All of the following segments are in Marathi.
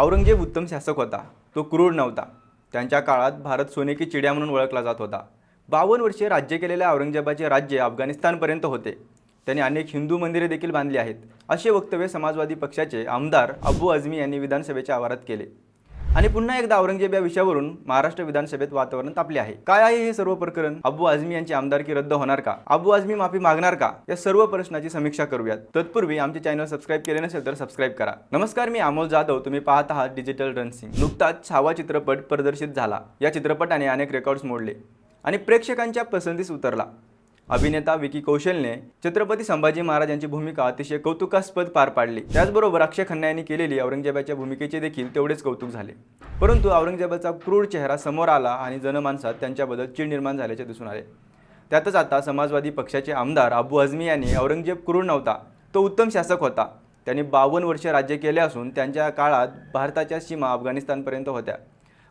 औरंगजेब उत्तम शासक होता. तो क्रूर नव्हता. त्यांच्या काळात भारत सोने की चिड्या म्हणून ओळखला जात होता. बावन्न वर्षे राज्य केलेल्या औरंगजेबाचे राज्य अफगाणिस्तानपर्यंत होते. त्यांनी अनेक हिंदू मंदिरे देखील बांधली आहेत. असे वक्तव्य समाजवादी पक्षाचे आमदार अबू आझमी यांनी विधानसभेच्या आवारात केले. आणि पुन्हा एकदा औरंगजेब या विषयावरून महाराष्ट्र विधानसभेत वातावरण तापले आहे. काय आहे हे सर्व प्रकरण? अबू आझमी यांची आमदारकी रद्द होणार का? अबू आझमी माफी मागणार का? या सर्व प्रश्नाची समीक्षा करूयात. तत्पूर्वी आमचे चॅनल सबस्क्राईब केले नसेल तर सबस्क्राईब करा. नमस्कार मी अमोल जाधव. तुम्ही पाहत आहात डिजिटल रनसिंग नुकताच छावा चित्रपट प्रदर्शित झाला. या चित्रपटाने अनेक रेकॉर्ड्स मोडले आणि प्रेक्षकांच्या पसंतीस उतरला. अभिनेता विकी कौशलने छत्रपती संभाजी महाराज यांची भूमिका अतिशय कौतुकास्पद पार पाडली. त्याचबरोबर अक्षय खन्ना यांनी केलेली औरंगजेबाच्या भूमिकेचे देखील तेवढेच कौतुक झाले. परंतु औरंगजेबाचा क्रूर चेहरा समोर आला आणि जनमानसात त्यांच्याबद्दल चीड निर्माण झाल्याचे दिसून आले. त्यातच आता समाजवादी पक्षाचे आमदार अबू आझमी यांनी औरंगजेब क्रूर नव्हता तो उत्तम शासक होता. त्यांनी बावन्न वर्ष राज्य केले असून त्यांच्या काळात भारताच्या सीमा अफगाणिस्तानपर्यंत होत्या.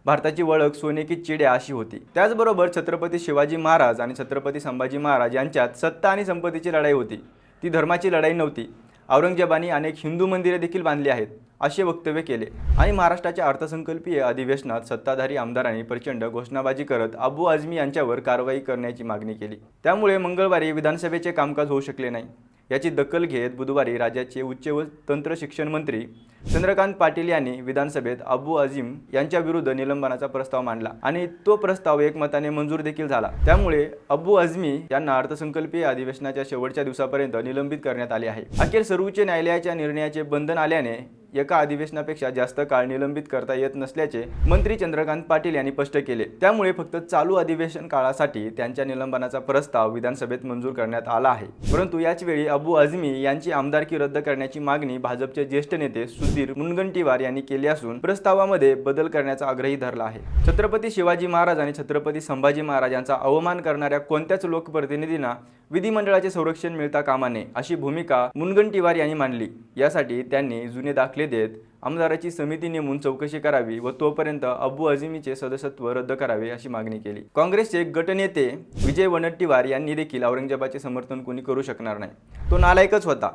भारताची ओळख सोने की चिड्या अशी होती. त्याचबरोबर छत्रपती शिवाजी महाराज आणि छत्रपती संभाजी महाराज यांच्यात सत्ता आणि संपत्तीची लढाई होती. ती धर्माची लढाई नव्हती. औरंगजेबाने अनेक हिंदू मंदिरे देखील बांधली आहेत असे वक्तव्य केले. आणि महाराष्ट्राच्या अर्थसंकल्पीय अधिवेशनात सत्ताधारी आमदारांनी प्रचंड घोषणाबाजी करत अबू आझमी यांच्यावर कारवाई करण्याची मागणी केली. त्यामुळे मंगळवारी विधानसभेचे कामकाज होऊ शकले नाही. याची दखल घेत बुधवारी राज्याचे उच्च व तंत्र शिक्षण मंत्री चंद्रकांत पाटील यांनी विधानसभेत अबू अझीम यांच्याविरुद्ध निलंबनाचा प्रस्ताव मांडला आणि तो प्रस्ताव एकमताने मंजूर देखील झाला. त्यामुळे अबू अजमी यांना अर्थसंकल्पीय अधिवेशनाच्या शेवटच्या दिवसापर्यंत निलंबित करण्यात आले आहे. अखेर सर्वोच्च न्यायालयाच्या निर्णयाचे बंधन आल्याने एका अधिवेशनापेक्षा जास्त काळ निलंबित करता येत नसल्याचे मंत्री चंद्रकांत पाटील यांनी स्पष्ट केले. त्यामुळे फक्त चालू अधिवेशन काळासाठी त्यांच्या निलंबनाचा प्रस्ताव विधानसभेत मंजूर करण्यात आला आहे. परंतु याचवेळी अबू अजमी यांची आमदारकी रद्द करण्याची मागणी भाजपचे ज्येष्ठ नेते सुधीर मुनगंटीवार यांनी केली असून प्रस्तावामध्ये बदल करण्याचा आग्रही धरला आहे. छत्रपती शिवाजी महाराज आणि छत्रपती संभाजी महाराज यांचा अवमान करणाऱ्या कोणत्याच लोकप्रतिनिधींना विधिमंडळाचे संरक्षण मिळता कामा नये अशी भूमिका मुनगंटीवार यांनी मांडली. यासाठी त्यांनी जुने दाखले देत आमदाराची समिती नेमून चौकशी करावी व तोपर्यंत अबू अझीमीचे सदस्यत्व रद्द करावे अशी मागणी केली. काँग्रेसचे गटनेते विजय वनट्टीवार यांनी देखील औरंगजेबाचे समर्थन कोणी करू शकणार नाही. तो नालायकच होता.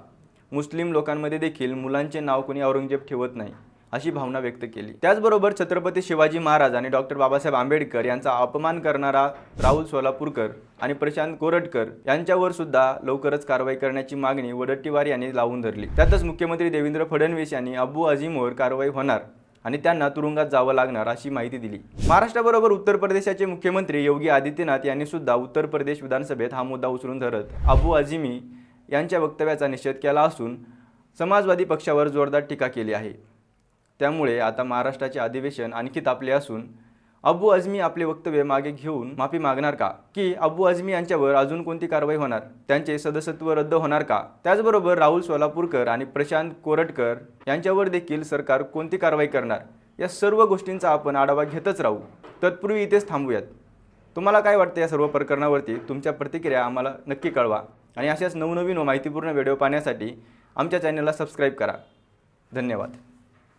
मुस्लिम लोकांमध्ये देखील मुलांचे नाव कोणी औरंगजेब ठेवत नाही अशी भावना व्यक्त केली. त्याचबरोबर छत्रपती शिवाजी महाराज आणि डॉक्टर बाबासाहेब आंबेडकर यांचा अपमान करणारा राहुल सोलापूरकर आणि प्रशांत कोरटकर यांच्यावर सुद्धा लवकरच कारवाई करण्याची मागणी वडट्टीवार यांनी लावून धरली. त्यातच मुख्यमंत्री देवेंद्र फडणवीस यांनी अबू अझीमवर कारवाई होणार आणि त्यांना तुरुंगात जावं लागणार अशी माहिती दिली. महाराष्ट्राबरोबर उत्तर प्रदेशाचे मुख्यमंत्री योगी आदित्यनाथ यांनी सुद्धा उत्तर प्रदेश विधानसभेत हा मुद्दा उचलून धरत अबू अझीमी यांच्या वक्तव्याचा निषेध केला असून समाजवादी पक्षावर जोरदार टीका केली आहे. त्यामुळे आता महाराष्ट्राचे अधिवेशन आणखी तापले असून अबू आझमी आपले वक्तव्य मागे घेऊन माफी मागणार का? की अबू आझमी यांच्यावर अजून कोणती कारवाई होणार? त्यांचे सदस्यत्व रद्द होणार का? त्याचबरोबर राहुल सोलापूरकर आणि प्रशांत कोरटकर यांच्यावर देखील सरकार कोणती कारवाई करणार? या सर्व गोष्टींचा आपण आढावा घेतच राहू. तत्पूर्वी इथेच थांबूयात. तुम्हाला काय वाटतं या सर्व प्रकरणावरती? तुमच्या प्रतिक्रिया आम्हाला नक्की कळवा. आणि अशाच नवनवीन व माहितीपूर्ण व्हिडिओ पाहण्यासाठी आमच्या चॅनलला सबस्क्राईब करा. धन्यवाद.